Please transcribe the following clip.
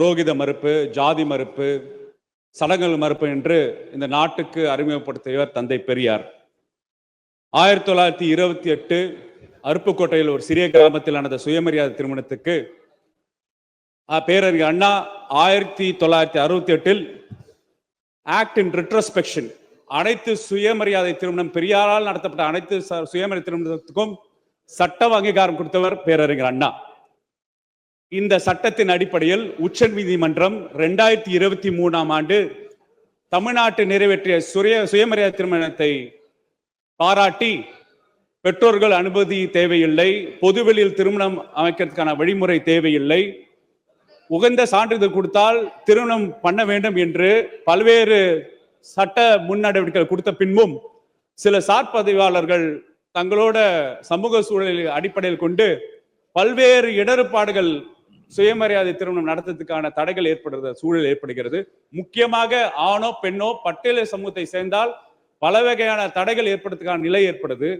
புரோகித மறுப்பு ஜாதி மறுப்பு சடங்குகள் மறுப்பு என்று இந்த நாட்டுக்கு அறிமுகப்படுத்தியவர் தந்தை பெரியார். ஆயிரத்தி தொள்ளாயிரத்தி இருபத்தி எட்டு அருப்புக்கோட்டையில் ஒரு சிறிய கிராமத்தில் நடந்த சுயமரியாதை திருமணத்துக்கு பேரறிஞர் அண்ணா ஆயிரத்தி தொள்ளாயிரத்தி அறுபத்தி எட்டில் ஆக்ட் இன் ரிட்ரஸ்பெக்ஷன் அனைத்து சுயமரியாதை திருமணம் பெரியாரால் நடத்தப்பட்ட அனைத்து ச- சுயமரியாதை திருமணத்துக்கும் சட்டம் அங்கீகாரம் கொடுத்தவர் பேரறிஞர் அண்ணா. இந்த சட்டத்தின் அடிப்படையில் உச்ச நீதிமன்றம் ரெண்டாயிரத்தி இருபத்தி மூணாம் ஆண்டு தமிழ்நாட்டு நிறைவேற்றிய சுய சுயமரியாதை திருமணத்தை பாராட்டி பெற்றோர்கள் அனுமதி தேவையில்லை பொதுவெளியில் திருமணம் அமைக்கிறதுக்கான வழிமுறை தேவையில்லை. உகந்த சான்றிதழ் கொடுத்தால் திருமணம் பண்ண வேண்டும் என்று பல்வேறு சட்ட முன்னடவடிக்கைகள் கொடுத்த பின்பும் சில சார்பதிவாளர்கள் தங்களோட சமூக சூழலில் அடிப்படையில் கொண்டு பல்வேறு இடர்பாடுகள் சுயமரியாதை திருமணம் நடத்துறதுக்கான தடைகள் ஏற்படுறது சூழல் ஏற்படுகிறது. முக்கியமாக ஆணோ பெண்ணோ பட்டியல சமூகத்தை சேர்ந்தால் பல வகையான தடைகள் ஏற்படுறதுக்கான நிலை ஏற்படுது.